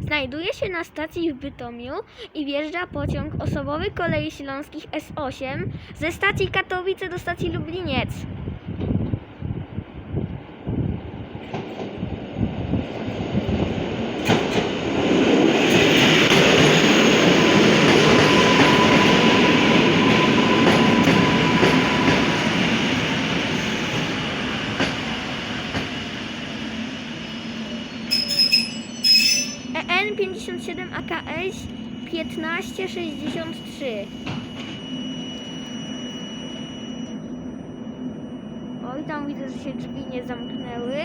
Znajduje się na stacji w Bytomiu i wjeżdża pociąg osobowy kolei śląskich S8 ze stacji Katowice do stacji Lubliniec. 57 AKS 1563. Oj, tam widzę, że się drzwi nie zamknęły.